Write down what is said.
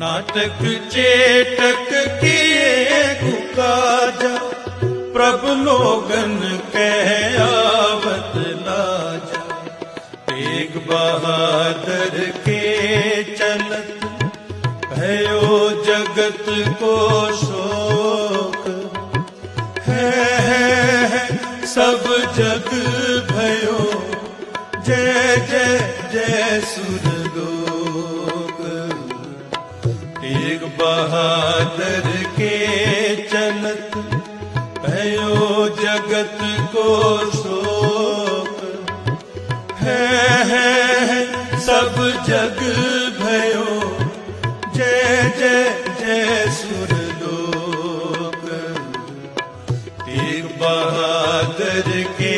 नाटक चेटक किए गुकाजा प्रभ लोगन कह आवत लाजा। तेग बहादुर के चलत भयो जगत को शोक। है, है, सब जग भयो। जय जय जय सुरलोक तेग बहादुर के चलत भयो जगत को शोक है, है सब जग भयो जय जय जय सुर लोक तेग बहादुर के